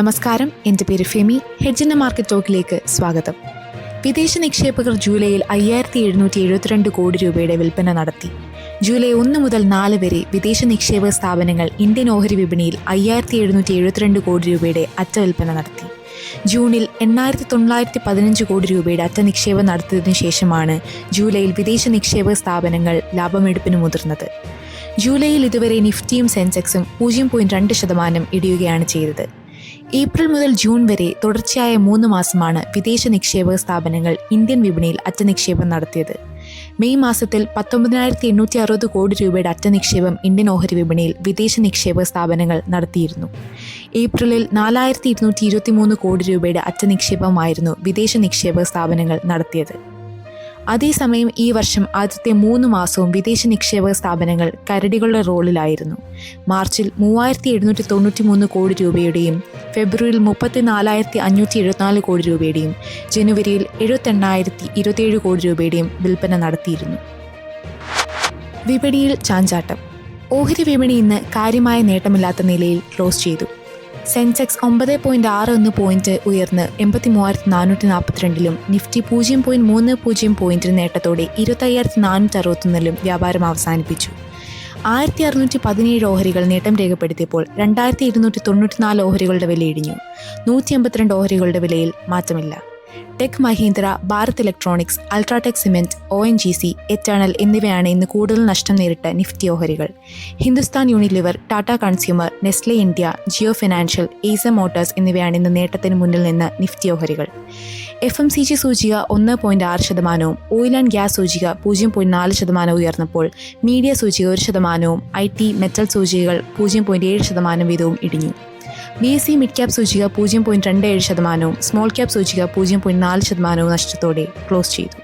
നമസ്കാരം എന്റെ പേര് ഫെമി. ഹെഡ്ജിന്റെ മാർക്കറ്റ് ടോക്കിലേക്ക് സ്വാഗതം. വിദേശ നിക്ഷേപകർ ജൂലൈയിൽ അയ്യായിരത്തി എഴുന്നൂറ്റി എഴുപത്തിരണ്ട് കോടി രൂപയുടെ വിൽപ്പന നടത്തി. ജൂലൈ ഒന്ന് മുതൽ നാല് വരെ വിദേശ നിക്ഷേപക സ്ഥാപനങ്ങൾ ഇന്ത്യൻ ഓഹരി വിപണിയിൽ അയ്യായിരത്തി എഴുന്നൂറ്റി എഴുപത്തിരണ്ട് കോടി രൂപയുടെ അറ്റ വിൽപ്പന നടത്തി. ജൂണിൽ എണ്ണായിരത്തി തൊള്ളായിരത്തി പതിനഞ്ച് കോടി രൂപയുടെ അറ്റ നിക്ഷേപം നടത്തിയതിനു ശേഷമാണ് ജൂലൈയിൽ വിദേശ നിക്ഷേപക സ്ഥാപനങ്ങൾ ലാഭമെടുപ്പിന് മുതിർന്നത്. ജൂലൈയിൽ ഇതുവരെ നിഫ്റ്റിയും സെൻസെക്സും പൂജ്യം പോയിന്റ് രണ്ട് ശതമാനം ഇടിയുകയാണ് ചെയ്തത്. ഏപ്രിൽ മുതൽ ജൂൺ വരെ തുടർച്ചയായ മൂന്ന് മാസമാണ് വിദേശ നിക്ഷേപക സ്ഥാപനങ്ങൾ ഇന്ത്യൻ വിപണിയിൽ അറ്റ നിക്ഷേപം നടത്തിയത്. മെയ് മാസത്തിൽ പത്തൊമ്പതിനായിരത്തി എണ്ണൂറ്റി അറുപത് കോടി രൂപയുടെ അറ്റ നിക്ഷേപം ഇന്ത്യൻ ഓഹരി വിപണിയിൽ വിദേശ നിക്ഷേപക സ്ഥാപനങ്ങൾ നടത്തിയിരുന്നു. ഏപ്രിലിൽ നാലായിരത്തി ഇരുന്നൂറ്റി ഇരുപത്തി മൂന്ന് കോടി രൂപയുടെ അറ്റ നിക്ഷേപമായിരുന്നു വിദേശ നിക്ഷേപക സ്ഥാപനങ്ങൾ നടത്തിയത്. അതേസമയം ഈ വർഷം ആദ്യത്തെ മൂന്ന് മാസവും വിദേശ നിക്ഷേപക സ്ഥാപനങ്ങൾ കരടികളുടെ റോളിലായിരുന്നു. മാർച്ചിൽ മൂവായിരത്തി എഴുന്നൂറ്റി തൊണ്ണൂറ്റി മൂന്ന് കോടി രൂപയുടെയും ഫെബ്രുവരിയിൽ മുപ്പത്തി നാലായിരത്തി അഞ്ഞൂറ്റി എഴുപത്തിനാല് കോടി രൂപയുടെയും ജനുവരിയിൽ എഴുപത്തെണ്ണായിരത്തി ഇരുപത്തിയേഴ് കോടി രൂപയുടെയും വിൽപ്പന നടത്തിയിരുന്നു. വിപണിയിൽ ചാഞ്ചാട്ടം. ഓഹരി വിപണി ഇന്ന് കാര്യമായ നേട്ടമില്ലാത്ത നിലയിൽ ക്ലോസ് ചെയ്തു. സെൻസെക്സ് ഒമ്പത് പോയിന്റ് ആറ് ഒന്ന് പോയിന്റ് ഉയർന്ന് എൺപത്തി മൂവായിരത്തി നാനൂറ്റി നാൽപ്പത്തിരണ്ടിലും നിഫ്റ്റി പൂജ്യം പോയിന്റ് മൂന്ന് പൂജ്യം പോയിന്റ് നേട്ടത്തോടെ ഇരുപത്തയ്യായിരത്തി നാനൂറ്റി അറുപത്തൊന്നിലും വ്യാപാരം അവസാനിപ്പിച്ചു. ആയിരത്തി അറുന്നൂറ്റി പതിനേഴ് ഓഹരികൾ നേട്ടം രേഖപ്പെടുത്തിയപ്പോൾ രണ്ടായിരത്തി ഇരുന്നൂറ്റി തൊണ്ണൂറ്റിനാല് ഓഹരികളുടെ വിലയിടിഞ്ഞു നൂറ്റി എൺപത്തിരണ്ട് ഓഹരികളുടെ വിലയിൽ മാറ്റമില്ല. Tech Mahindra Bharat electronics UltraTech cement O N G C Eternal എന്നിവയാണ് ഇന്ന് കൂടുതൽ നഷ്ടം നേരിട്ട നിഫ്റ്റി ഓഹരികൾ. Hindustan Unilever Tata consumer Nestle India Jio financial ഏസ motors എന്നിവയാണ് ഇന്ന് നേട്ടത്തിന് മുന്നിൽ നിന്ന് നിഫ്റ്റി ഓഹരികൾ. എഫ് എം സി ജി സൂചിക ഒന്ന് പോയിന്റ് ആറ് ശതമാനവും ഓയിൽ ആൻഡ് ഗ്യാസ് സൂചിക പൂജ്യം പോയിന്റ് നാല് ശതമാനവും ഉയർന്നപ്പോൾ മീഡിയ സൂചിക ഒരു ശതമാനവും ഐ ടി മെറ്റൽ സൂചികകൾ പൂജ്യം പോയിന്റ് ഏഴ് ശതമാനം വീതവും ഇടിഞ്ഞു. B S E mid cap സൂചിക പൂജ്യം പോയിന്റ് രണ്ട് ഏഴ് ശതമാനവും സ്മോൾ ക്യാപ് സൂചിക പൂജ്യം പോയിന്റ് നാല് ശതമാനവും നഷ്ടത്തോടെ ക്ലോസ് ചെയ്തു.